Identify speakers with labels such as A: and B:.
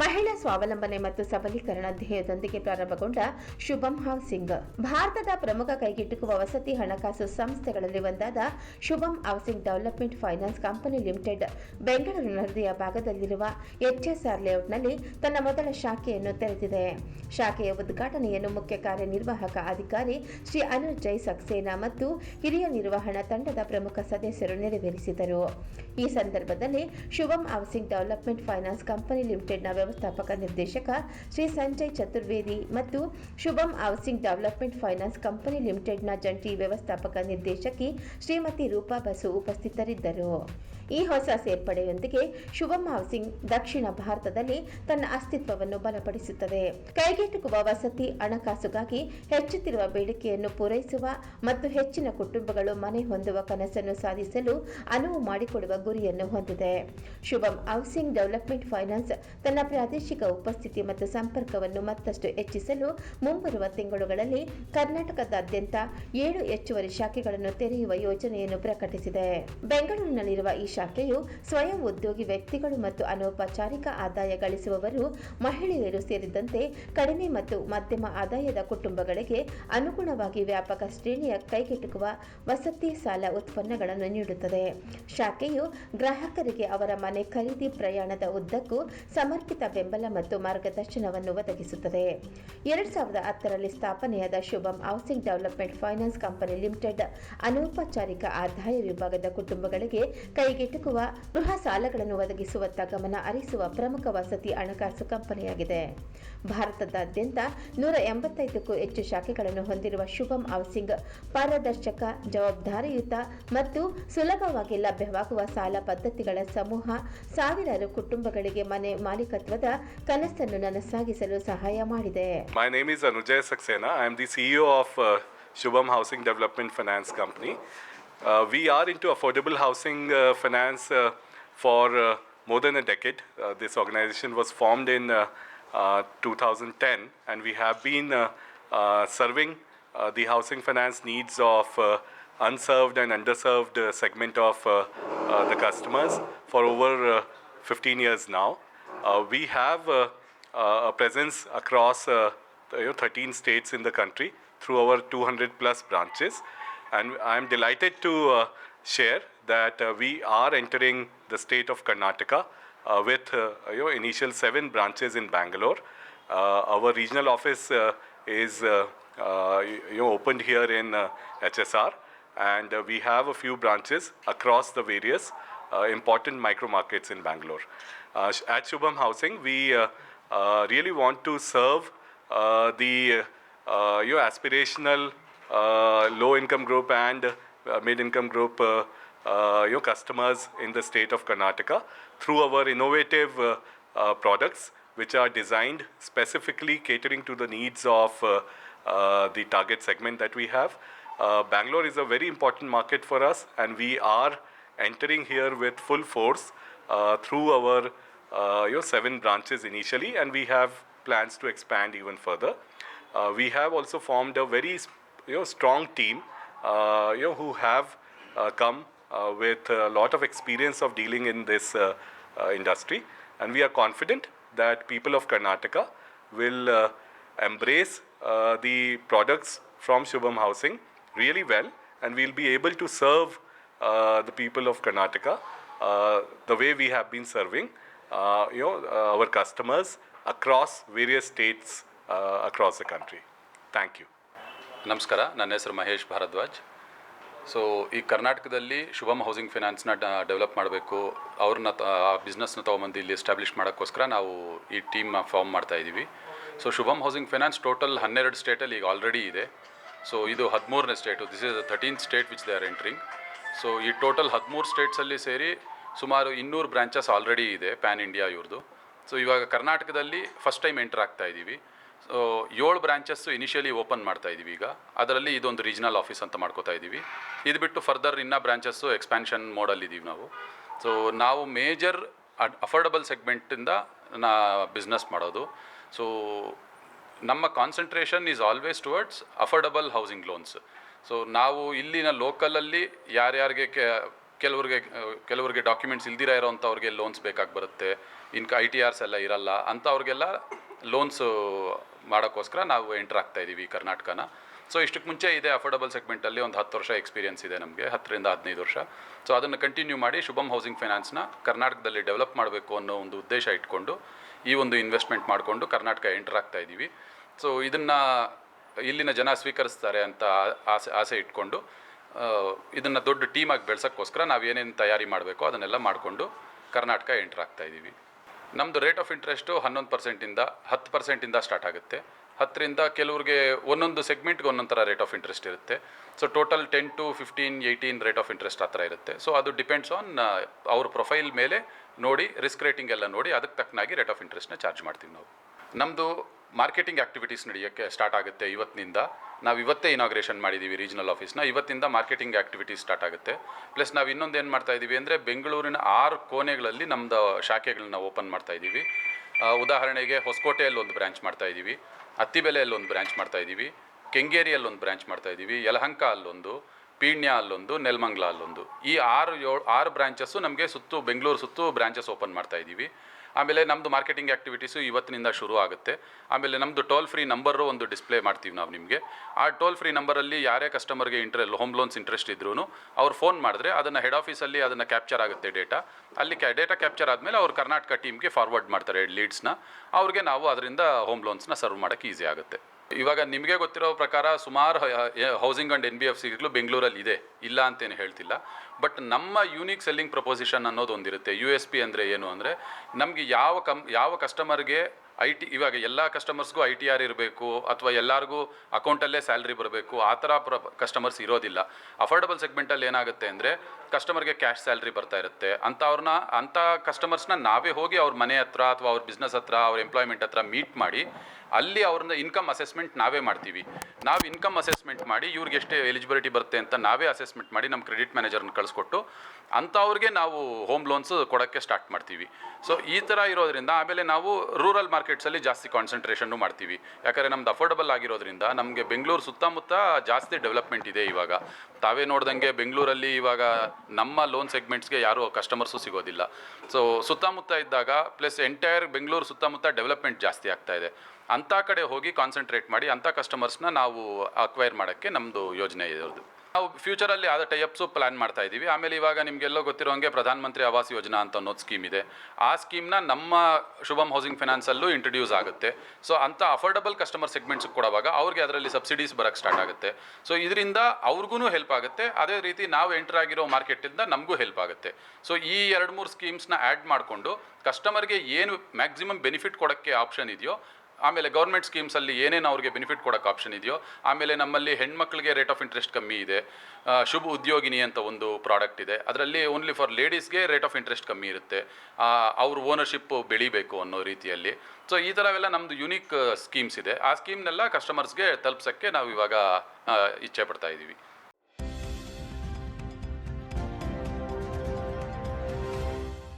A: ಮಹಿಳಾ ಸ್ವಾವಲಂಬನೆ ಮತ್ತು ಸಬಲೀಕರಣ ಧ್ಯೇಯದೊಂದಿಗೆ ಪ್ರಾರಂಭಗೊಂಡ ಶುಭಂ ಹೌಸಿಂಗ್ ಭಾರತದ ಪ್ರಮುಖ ಕೈಗೆಟುಕುವ ವಸತಿ ಹಣಕಾಸು ಸಂಸ್ಥೆಗಳಲ್ಲಿ ಒಂದಾದ Shubham housing development finance company limited ಬೆಂಗಳೂರಿನ ಹೃದಯ ಭಾಗದಲ್ಲಿರುವ ಎಚ್ಎಸ್ಆರ್ ಲೇಔಟ್ನಲ್ಲಿ ತನ್ನ ಮೊದಲ ಶಾಖೆಯನ್ನು ತೆರೆದಿದೆ. ಶಾಖೆಯ ಉದ್ಘಾಟನೆಯನ್ನು ಮುಖ್ಯ ಕಾರ್ಯನಿರ್ವಾಹಕ ಅಧಿಕಾರಿ ಶ್ರೀ ಅನುಜ್ ಜೈ ಸಕ್ಸೇನಾ ಮತ್ತು ಹಿರಿಯ ನಿರ್ವಹಣಾ ತಂಡದ ಪ್ರಮುಖ ಸದಸ್ಯರು ನೆರವೇರಿಸಿದರು. ಈ ಸಂದರ್ಭದಲ್ಲಿ Shubham housing development finance company ಲಿಮಿಟೆಡ್ನ ವ್ಯವಸ್ಥಾಪಕ ನಿರ್ದೇಶಕ ಶ್ರೀ ಸಂಜಯ್ ಚತುರ್ವೇದಿ ಮತ್ತು Shubham housing development finance company ಲಿಮಿಟೆಡ್ನ ಜಂಟಿ ವ್ಯವಸ್ಥಾಪಕ ನಿರ್ದೇಶಕಿ ಶ್ರೀಮತಿ ರೂಪಾ ಬಸು ಉಪಸ್ಥಿತರಿದ್ದರು. ಈ ಹೊಸ ಸೇರ್ಪಡೆಯೊಂದಿಗೆ ಶುಭಂ ಹೌಸಿಂಗ್ ದಕ್ಷಿಣ ಭಾರತದಲ್ಲಿ ತನ್ನ ಅಸ್ತಿತ್ವವನ್ನು ಬಲಪಡಿಸುತ್ತದೆ. ಕೈಗೆಟುಕುವ ವಸತಿ ಹಣಕಾಸುಗಾಗಿ ಹೆಚ್ಚುತ್ತಿರುವ ಬೇಡಿಕೆಯನ್ನು ಪೂರೈಸುವ ಮತ್ತು ಹೆಚ್ಚಿನ ಕುಟುಂಬಗಳು ಮನೆ ಹೊಂದುವ ಕನಸನ್ನು ಸಾಧಿಸಲು ಅನುವು ಮಾಡಿಕೊಡುವ ಗುರಿಯನ್ನು ಹೊಂದಿದೆ. ಶುಭಂ ಹೌಸಿಂಗ್ ಡೆವಲಪ್ಮೆಂಟ್ ಫೈನಾನ್ಸ್ ತನ್ನ ಪ್ರಾದೇಶಿಕ ಉಪಸ್ಥಿತಿ ಮತ್ತು ಸಂಪರ್ಕವನ್ನು ಮತ್ತಷ್ಟು ಹೆಚ್ಚಿಸಲು ಮುಂಬರುವ ತಿಂಗಳುಗಳಲ್ಲಿ ಕರ್ನಾಟಕದಾದ್ಯಂತ ಏಳು ಹೆಚ್ಚುವರಿ ಶಾಖೆಗಳನ್ನು ತೆರೆಯುವ ಯೋಜನೆಯನ್ನು ಪ್ರಕಟಿಸಿದೆ. ಬೆಂಗಳೂರಿನಲ್ಲಿರುವ ಈ ಶಾಖೆಯು ಸ್ವಯಂ ಉದ್ಯೋಗಿ ವ್ಯಕ್ತಿಗಳು ಮತ್ತು ಅನೌಪಚಾರಿಕ ಆದಾಯ ಗಳಿಸುವವರು, ಮಹಿಳೆಯರು ಸೇರಿದಂತೆ ಕಡಿಮೆ ಮತ್ತು ಮಧ್ಯಮ ಆದಾಯದ ಕುಟುಂಬಗಳಿಗೆ ಅನುಗುಣವಾಗಿ ವ್ಯಾಪಕ ಶ್ರೇಣಿಯ ಕೈಗೆಟುಕುವ ವಸತಿ ಸಾಲ ಉತ್ಪನ್ನಗಳನ್ನು ನೀಡುತ್ತದೆ. ಶಾಖೆಯು ಗ್ರಾಹಕರಿಗೆ ಅವರ ಮನೆ ಖರೀದಿ ಪ್ರಯಾಣದ ಉದ್ದಕ್ಕೂ ಸಮರ್ಪಿತ ಬೆಂಬಲ ಮತ್ತು ಮಾರ್ಗದರ್ಶನವನ್ನು ಒದಗಿಸುತ್ತದೆ. ಎರಡು ಸಾವಿರದ ಹತ್ತರಲ್ಲಿ ಸ್ಥಾಪನೆಯಾದ Shubham housing development finance company limited ಅನೌಪಚಾರಿಕ ಆದಾಯ ವಿಭಾಗದ ಕುಟುಂಬಗಳಿಗೆ ಕೈಗೆಟುಕುವ ಗೃಹ ಸಾಲಗಳನ್ನು ಒದಗಿಸುವತ್ತ ಗಮನ ಹರಿಸುವ ಪ್ರಮುಖ ವಸತಿ ಹಣಕಾಸು ಕಂಪನಿಯಾಗಿದೆ ಭಾರತದಾದ್ಯಂತ ನೂರ ಎಂಬತ್ತೈದಕ್ಕೂ ಹೆಚ್ಚು ಶಾಖೆಗಳನ್ನು ಹೊಂದಿರುವ ಶುಭಂ ಹೌಸಿಂಗ್ ಪಾರದರ್ಶಕ ಜವಾಬ್ದಾರಿಯುತ ಮತ್ತು ಸುಲಭವಾಗಿ ಲಭ್ಯವಾಗುವ ಸಾಲ ಪದ್ಧತಿಗಳ ಸಮೂಹ ಸಾವಿರಾರು ಕುಟುಂಬಗಳಿಗೆ ಮನೆ ಮಾಲೀಕತ್ವದ ಕನಸನ್ನು ನನಸಾಗಿಸಲು ಸಹಾಯ ಮಾಡಿದೆ
B: My name is Anujay Saxena. I am the CEO of uh, Shubham Housing Development Finance. Uh, we are into affordable housing uh, finance uh, for more than a decade. This organization was formed in uh, uh, 2010, and we have been serving the housing finance needs of unserved and underserved uh, segment of uh, uh, the customers for over uh, 15 years now. We have a presence across uh, you know, 13 states in the country through our 200 plus branches. And I'm delighted to uh, share that uh, we are entering the state of Karnataka uh, with uh, you know, initial seven branches in Bangalore. Uh, our regional office uh, is uh, uh, you know, opened here in uh, HSR, and uh, we have a few branches across the various uh, important micro markets in Bangalore. Uh, at Shubham Housing, we uh, uh, really want to serve uh, the uh, your aspirational low income group and uh, mid income group uh, uh, your customers in the state of Karnataka through our innovative uh, uh, products which are designed specifically catering to the needs of uh, uh, the target segment that we have. Uh, Bangalore is a very important market for us, and we are entering here with full force uh, through our uh, seven branches initially, and we have plans to expand even further. Uh, we have also formed a very you know, strong team uh, you know, who have uh, come uh, with a lot of experience of dealing in this uh, uh, industry, and we are confident that people of Karnataka will uh, embrace the products from Shubham Housing really well, and we'll be able to serve the people of Karnataka the way we have been serving you know, our customers across various states across the country. Thank you.
C: ನಮಸ್ಕಾರ, ನನ್ನ ಹೆಸರು Mahesh Bharadwaj. So ಈ ಕರ್ನಾಟಕದಲ್ಲಿ Shubham housing ಫಿನಾನ್ಸ್ನ develop ಮಾಡಬೇಕು. ಅವ್ರನ್ನ ಆ ಬಿಸ್ನೆಸ್ನ ತೊಗೊಂಬಂದು ಇಲ್ಲಿ ಎಸ್ಟಾಬ್ಲಿಷ್ ಮಾಡೋಕ್ಕೋಸ್ಕರ ನಾವು ಈ ಟೀಮ್ನ ಫಾರ್ಮ್ ಮಾಡ್ತಾ ಇದ್ದೀವಿ so Shubham housing finance total ಹನ್ನೆರಡು ಸ್ಟೇಟಲ್ಲಿ ಈಗ ಆಲ್ರೆಡಿ ಇದೆ. ಸೊ ಇದು ಹದಿಮೂರನೇ state this is thirteen state which they are entering so ಈ ಟೋಟಲ್ ಹದಿಮೂರು ಸ್ಟೇಟ್ಸಲ್ಲಿ ಸೇರಿ ಸುಮಾರು ಇನ್ನೂರು ಬ್ರಾಂಚಸ್ ಆಲ್ರೆಡಿ ಇದೆ ಪ್ಯಾನ್ ಇಂಡಿಯಾ ಇವ್ರದ್ದು ಸೊ ಇವಾಗ ಕರ್ನಾಟಕದಲ್ಲಿ ಫಸ್ಟ್ ಟೈಮ್ ಎಂಟರ್ ಆಗ್ತಾ ಇದ್ದೀವಿ ಏಳು ಬ್ರಾಂಚಸ್ಸು ಇನಿಷಿಯಲಿ ಓಪನ್ ಮಾಡ್ತಾ ಇದ್ದೀವಿ ಈಗ. ಅದರಲ್ಲಿ ಇದೊಂದು ರೀಜನಲ್ ಆಫೀಸ್ ಅಂತ ಮಾಡ್ಕೋತಾ ಇದ್ದೀವಿ ಇದು ಬಿಟ್ಟು ಫರ್ದರ್ ಇನ್ನೂ ಬ್ರಾಂಚಸ್ಸು ಎಕ್ಸ್ಪ್ಯಾನ್ಷನ್ ಮೋಡಲ್ಲಿದ್ದೀವಿ ನಾವು. ಸೊ ನಾವು ಮೇಜರ್ ಅಫೋರ್ಡಬಲ್ ಸೆಗ್ಮೆಂಟಿಂದ ನಾ ಬಿಸ್ನೆಸ್ ಮಾಡೋದು. ಸೊ ನಮ್ಮ concentration is always towards affordable housing loans so ನಾವು ಇಲ್ಲಿನ ಲೋಕಲಲ್ಲಿ ಯಾರ್ಯಾರಿಗೆ ಕೆ, ಕೆಲವ್ರಿಗೆ ಕೆಲವ್ರಿಗೆ ಡಾಕ್ಯುಮೆಂಟ್ಸ್ ಇಲ್ದಿರ ಇರೋವಂಥವ್ರಿಗೆ ಲೋನ್ಸ್ ಬೇಕಾಗಿ ಬರುತ್ತೆ. ಇನ್ಕ ಐ ಟಿ ಆರ್ಸ್ ಎಲ್ಲ ಇರಲ್ಲ. ಅಂಥವ್ರಿಗೆಲ್ಲ ಲೋನ್ಸು ಮಾಡೋಕ್ಕೋಸ್ಕರ ನಾವು ಎಂಟರ್ ಆಗ್ತಾ ಇದ್ದೀವಿ ಕರ್ನಾಟಕನ. ಸೊ ಇಷ್ಟಕ್ಕೆ ಮುಂಚೆ ಇದೆ ಅಫೋರ್ಡಬಲ್ ಸೆಗ್ಮೆಂಟಲ್ಲಿ ಒಂದು ಹತ್ತು ವರ್ಷ ಎಕ್ಸ್ಪೀರಿಯನ್ಸ್ ಇದೆ ನಮಗೆ, ಹತ್ತರಿಂದ ಹದಿನೈದು ವರ್ಷ. ಸೊ ಅದನ್ನು ಕಂಟಿನ್ಯೂ ಮಾಡಿ ಶುಭಮ್ ಹೌಸಿಂಗ್ ಫೈನಾನ್ಸ್ನ ಕರ್ನಾಟಕದಲ್ಲಿ ಡೆವಲಪ್ ಮಾಡಬೇಕು ಅನ್ನೋ ಒಂದು ಉದ್ದೇಶ ಇಟ್ಕೊಂಡು ಈ ಒಂದು ಇನ್ವೆಸ್ಟ್ಮೆಂಟ್ ಮಾಡಿಕೊಂಡು ಕರ್ನಾಟಕ ಎಂಟರ್ ಆಗ್ತಾ ಇದ್ದೀವಿ ಸೊ ಇದನ್ನು ಇಲ್ಲಿನ ಜನ ಸ್ವೀಕರಿಸ್ತಾರೆ ಅಂತ ಆಸೆ ಆಸೆ ಇಟ್ಕೊಂಡು ಇದನ್ನು ದೊಡ್ಡ ಟೀಮಾಗಿ ಬೆಳೆಸೋಕ್ಕೋಸ್ಕರ ನಾವು ಏನೇನು ತಯಾರಿ ಮಾಡಬೇಕು ಅದನ್ನೆಲ್ಲ ಮಾಡಿಕೊಂಡು ಕರ್ನಾಟಕ ಎಂಟರ್ ಆಗ್ತಾ ಇದ್ದೀವಿ ನಮ್ಮದು ರೇಟ್ ಆಫ್ ಇಂಟ್ರೆಸ್ಟು ಹನ್ನೊಂದು ಪರ್ಸೆಂಟಿಂದ ಹತ್ತು ಪರ್ಸೆಂಟಿಂದ ಸ್ಟಾರ್ಟ್ ಆಗುತ್ತೆ. ಹತ್ತರಿಂದ ಕೆಲವ್ರಿಗೆ ಒಂದೊಂದು ಸೆಗ್ಮೆಂಟ್ಗೆ ಒಂದೊಂದು ಥರ ರೇಟ್ ಆಫ್ ಇಂಟ್ರೆಸ್ಟ್ ಇರುತ್ತೆ. So total ten to fifteen eighteen rate of interest ಆ ಥರ ಇರುತ್ತೆ. ಸೊ ಅದು ಡಿಪೆಂಡ್ಸ್ ಆನ್ ಅವ್ರ ಪ್ರೊಫೈಲ್ ಮೇಲೆ ನೋಡಿ ರಿಸ್ಕ್ ರೇಟಿಂಗ್ ಎಲ್ಲ ನೋಡಿ, ಅದಕ್ಕೆ ತಕ್ಕನಾಗಿ ರೇಟ್ ಆಫ್ ಇಂಟ್ರೆಸ್ಟ್ನ ಚಾರ್ಜ್ ಮಾಡ್ತೀವಿ ನಾವು. ನಮ್ಮದು ಮಾರ್ಕೆಟಿಂಗ್ ಆ್ಯಕ್ಟಿವಿಟೀಸ್ ನಡೆಯೋಕ್ಕೆ ಸ್ಟಾರ್ಟ್ ಆಗುತ್ತೆ ಇವತ್ತಿನಿಂದ. ನಾವು ಇವತ್ತೇ ಇನಾಗ್ರೇಷನ್ ಮಾಡಿದ್ದೀವಿ ರೀಜನಲ್ ಆಫೀಸ್ನ ಇವತ್ತಿಂದ ಮಾರ್ಕೆಟಿಂಗ್ ಆ್ಯಕ್ಟಿವಿಟೀಸ್ ಸ್ಟಾರ್ಟ್ ಆಗುತ್ತೆ. ಪ್ಲಸ್ ನಾವು ಇನ್ನೊಂದು ಏನು ಮಾಡ್ತಾ ಇದ್ದೀವಿ ಅಂದರೆ ಬೆಂಗಳೂರಿನ ಆರು ಕೋಣೆಗಳಲ್ಲಿ ನಮ್ಮದು ಶಾಖೆಗಳನ್ನ ಓಪನ್ ಮಾಡ್ತಾ ಇದ್ದೀವಿ ಉದಾಹರಣೆಗೆ ಹೊಸಕೋಟೆಯಲ್ಲಿ ಒಂದು ಬ್ರಾಂಚ್ ಮಾಡ್ತಾ ಇದ್ದೀವಿ ಅತ್ತಿಬೆಲೆಯಲ್ಲಿ ಒಂದು ಬ್ರ್ಯಾಂಚ್ ಮಾಡ್ತಾ ಇದ್ದೀವಿ ಕೆಂಗೇರಿಯಲ್ಲಿ ಒಂದು ಬ್ರಾಂಚ್ ಮಾಡ್ತಾ ಇದ್ದೀವಿ ಯಲಹಂಕ ಅಲ್ಲೊಂದು ಪೀಣ್ಯ ಅಲ್ಲೊಂದು ನೆಲ್ಮಂಗ್ಲ ಅಲ್ಲೊಂದು ಈ ಆರು ಏಳು, ಆರು ಬ್ರಾಂಚಸ್ಸು ನಮಗೆ ಸುತ್ತು, ಬೆಂಗಳೂರು ಸುತ್ತು ಬ್ರಾಂಚಸ್ ಓಪನ್ ಮಾಡ್ತಾ ಇದ್ದೀವಿ ಆಮೇಲೆ ನಮ್ಮದು ಮಾರ್ಕೆಟಿಂಗ್ ಆ್ಯಕ್ಟಿವಿಟೀಸು ಇವತ್ತಿನಿಂದ ಶುರು ಆಗುತ್ತೆ. ಆಮೇಲೆ ನಮ್ಮದು ಟೋಲ್ ಫ್ರೀ ನಂಬರು ಒಂದು ಡಿಸ್ಪ್ಲೇ ಮಾಡ್ತೀವಿ ನಾವು ನಿಮಗೆ. ಆ ಟೋಲ್ ಫ್ರೀ ನಂಬರಲ್ಲಿ ಯಾರೇ ಕಸ್ಟಮರ್ಗೆ ಇಂಟ್ರೆ, ಹೋಮ್ ಲೋನ್ಸ್ ಇಂಟ್ರೆಸ್ಟ್ ಇದ್ರೂ ಅವ್ರು ಫೋನ್ ಮಾಡಿದ್ರೆ ಅದನ್ನು ಹೆಡ್ ಆಫೀಸಲ್ಲಿ ಅದನ್ನು ಕ್ಯಾಪ್ಚರ್ ಆಗುತ್ತೆ ಡೇಟಾ. ಅಲ್ಲಿ ಕ್ಯಾ, ಡೇಟಾ ಕ್ಯಾಪ್ಚರ್ ಆದಮೇಲೆ ಅವ್ರು ಕರ್ನಾಟಕ ಟೀಮ್ಗೆ ಫಾರ್ವರ್ಡ್ ಮಾಡ್ತಾರೆ ಲೀಡ್ಸ್ನ ಅವ್ರಿಗೆ ನಾವು ಅದರಿಂದ ಹೋಮ್ ಲೋನ್ಸ್ನ ಸರ್ವ್ ಮಾಡೋಕ್ಕೆ ಈಸಿ ಆಗುತ್ತೆ. ಇವಾಗ ನಿಮಗೆ ಗೊತ್ತಿರೋ ಪ್ರಕಾರ ಸುಮಾರು housing and N B F ಸಿಗಳು ಬೆಂಗಳೂರಲ್ಲಿ ಇದೆ, ಇಲ್ಲ ಅಂತೇನು ಹೇಳ್ತಿಲ್ಲ. ಬಟ್ ನಮ್ಮ ಯೂನಿಕ್ ಸೆಲ್ಲಿಂಗ್ ಪ್ರಪೋಸಿಷನ್ ಅನ್ನೋದು ಒಂದಿರುತ್ತೆ. ಯು ಎಸ್ ಪಿ ಅಂದರೆ ಏನು ಅಂದರೆ, ನಮಗೆ ಯಾವ ಕಂ, ಯಾವ ಕಸ್ಟಮರ್ಗೆ ಐ ಟಿ ಇವಾಗ ಎಲ್ಲ ಕಸ್ಟಮರ್ಸ್ಗೂ ಐ ಟಿ ಆರ್ ಇರಬೇಕು, ಅಥವಾ ಎಲ್ಲರಿಗೂ ಅಕೌಂಟಲ್ಲೇ ಸ್ಯಾಲ್ರಿ ಬರಬೇಕು, ಆ ಥರ ಪ್ರ ಕಸ್ಟಮರ್ಸ್ ಇರೋದಿಲ್ಲ. ಅಫೋರ್ಡಬಲ್ ಸೆಗ್ಮೆಂಟಲ್ಲಿ ಏನಾಗುತ್ತೆ ಅಂದರೆ ಕಸ್ಟಮರ್ಗೆ ಕ್ಯಾಶ್ ಸ್ಯಾಲ್ರಿ ಬರ್ತಾ ಇರುತ್ತೆ. ಅಂಥವ್ರನ್ನ ಅಂಥ ಕಸ್ಟಮರ್ಸ್ನ ನಾವೇ ಹೋಗಿ ಅವ್ರ ಮನೆ ಹತ್ರ ಅಥವಾ ಅವ್ರ ಬಿಸ್ನೆಸ್ ಹತ್ರ, ಅವ್ರ ಎಂಪ್ಲಾಯ್ಮೆಂಟ್ ಹತ್ರ ಮೀಟ್ ಮಾಡಿ ಅಲ್ಲಿ ಅವ್ರನ್ನ ಇನ್ಕಮ್ ಅಸೆಸ್ಮೆಂಟ್ ನಾವೇ ಮಾಡ್ತೀವಿ. ನಾವು ಇನ್ಕಮ್ ಅಸೆಸ್ಮೆಂಟ್ ಮಾಡಿ ಇವ್ರಿಗೆ ಎಷ್ಟು ಎಲಿಜಿಬಿಲಿಟಿ ಬರುತ್ತೆ ಅಂತ ನಾವೇ ಅಸೆಸ್ಮೆಂಟ್ ಮಾಡಿ ನಮ್ಮ ಕ್ರೆಡಿಟ್ ಮ್ಯಾನೇಜರ್ನ ಕಳಿಸ್ಕೊಟ್ಟು ಅಂಥವ್ರಿಗೆ ನಾವು ಹೋಮ್ ಲೋನ್ಸ್ ಕೊಡೋಕ್ಕೆ ಸ್ಟಾರ್ಟ್ ಮಾಡ್ತೀವಿ. ಸೊ ಈ ಥರ ಇರೋದ್ರಿಂದ ಆಮೇಲೆ ನಾವು ರೂರಲ್ ಮಾರ್ಕೆಟ್ಸಲ್ಲಿ ಜಾಸ್ತಿ ಕಾನ್ಸಂಟ್ರೇಷನ್ನು ಮಾಡ್ತೀವಿ. ಯಾಕಂದರೆ ನಮ್ದು ಅಫೋರ್ಡಬಲ್ ಆಗಿರೋದ್ರಿಂದ ನಮಗೆ ಬೆಂಗಳೂರು ಸುತ್ತಮುತ್ತ ಜಾಸ್ತಿ ಡೆವಲಪ್ಮೆಂಟ್ ಇದೆ ಇವಾಗ. ತಾವೇ ನೋಡ್ದಂಗೆ ಬೆಂಗಳೂರಲ್ಲಿ ಇವಾಗ ನಮ್ಮ ಲೋನ್ ಸೆಗ್ಮೆಂಟ್ಸ್ಗೆ ಯಾರೂ ಕಸ್ಟಮರ್ಸು ಸಿಗೋದಿಲ್ಲ. ಸೊ ಸುತ್ತಮುತ್ತ ಇದ್ದಾಗ ಪ್ಲಸ್ ಎಂಟೈರ್ ಬೆಂಗಳೂರು ಸುತ್ತಮುತ್ತ ಡೆವಲಪ್ಮೆಂಟ್ ಜಾಸ್ತಿ ಆಗ್ತಾ ಇದೆ. ಅಂಥ ಕಡೆ ಹೋಗಿ ಕಾನ್ಸಂಟ್ರೇಟ್ ಮಾಡಿ ಅಂಥ ಕಸ್ಟಮರ್ಸ್ನ ನಾವು ಅಕ್ವೈರ್ ಮಾಡೋಕ್ಕೆ ನಮ್ಮದು ಯೋಜನೆ ಇರೋದು. ನಾವು ಫ್ಯೂಚರಲ್ಲಿ ಆದ ಟೈಅಪ್ಸು ಪ್ಲ್ಯಾನ್ ಮಾಡ್ತಾ ಇದ್ದೀವಿ. ಆಮೇಲೆ ಇವಾಗ ನಿಮಗೆಲ್ಲೋ ಗೊತ್ತಿರೋಂಗೆ ಪ್ರಧಾನ ಮಂತ್ರಿ ಆವಾಸ್ ಯೋಜನಾ ಅಂತ ಅನ್ನೋದು ಸ್ಕೀಮ್ ಇದೆ. ಆ ಸ್ಕೀಮ್ನ ನಮ್ಮ ಶುಭಮ್ ಹೌಸಿಂಗ್ ಫೈನಾನ್ಸಲ್ಲೂ ಇಂಟ್ರೊಡ್ಯೂಸ್ ಆಗುತ್ತೆ. ಸೊ ಅಂಥ ಅಫೋರ್ಡಬಲ್ ಕಸ್ಟಮರ್ ಸೆಗ್ಮೆಂಟ್ಸ್ ಕೊಡುವಾಗ ಅವ್ರಿಗೆ ಅದರಲ್ಲಿ ಸಬ್ಸಿಡೀಸ್ ಬರೋಕ್ಕೆ ಸ್ಟಾರ್ಟ್ ಆಗುತ್ತೆ. ಸೊ ಇದರಿಂದ ಅವ್ರಿಗೂ ಹೆಲ್ಪ್ ಆಗುತ್ತೆ. ಅದೇ ರೀತಿ ನಾವು ಎಂಟರ್ ಆಗಿರೋ ಮಾರ್ಕೆಟಿಂದ ನಮಗೂ ಹೆಲ್ಪ್ ಆಗುತ್ತೆ. ಸೊ ಈ ಎರಡು ಮೂರು ಸ್ಕೀಮ್ಸ್ನ ಆ್ಯಡ್ ಮಾಡಿಕೊಂಡು ಕಸ್ಟಮರ್ಗೆ ಏನು ಮ್ಯಾಕ್ಸಿಮಮ್ ಬೆನಿಫಿಟ್ ಕೊಡೋಕ್ಕೆ ಆಪ್ಷನ್ ಇದೆಯೋ ಆಮೇಲೆ ಗೌರ್ಮೆಂಟ್ ಸ್ಕೀಮ್ಸಲ್ಲಿ ಏನೇನು ಅವ್ರಿಗೆ ಬೆನಿಫಿಟ್ ಕೊಡೋಕ್ಕೆ ಆಪ್ಷನ್ ಇದೆಯೋ, ಆಮೇಲೆ ನಮ್ಮಲ್ಲಿ ಹೆಣ್ಮಕ್ಳಿಗೆ ರೇಟ್ ಆಫ್ ಇಂಟ್ರೆಸ್ಟ್ ಕಮ್ಮಿ ಇದೆ ಶುಭ ಉದ್ಯೋಗಿನಿ ಅಂತ ಒಂದು ಪ್ರಾಡಕ್ಟ್ ಇದೆ. ಅದರಲ್ಲಿ ಓನ್ಲಿ ಫಾರ್ ಲೇಡೀಸ್ಗೆ ರೇಟ್ ಆಫ್ ಇಂಟ್ರೆಸ್ಟ್ ಕಮ್ಮಿ ಇರುತ್ತೆ. ಅವ್ರ ಓನರ್ಶಿಪ್ ಬೆಳಿಬೇಕು ಅನ್ನೋ ರೀತಿಯಲ್ಲಿ. ಸೊ ಈ ಥರವೆಲ್ಲ ನಮ್ಮದು ಯುನೀಕ್ ಸ್ಕೀಮ್ಸ್ ಇದೆ. ಆ ಸ್ಕೀಮ್ನೆಲ್ಲ ಕಸ್ಟಮರ್ಸ್ಗೆ ತಲುಪ್ಸೋಕ್ಕೆ ನಾವು ಇವಾಗ ಇಚ್ಛೆ ಪಡ್ತಾ ಇದ್ದೀವಿ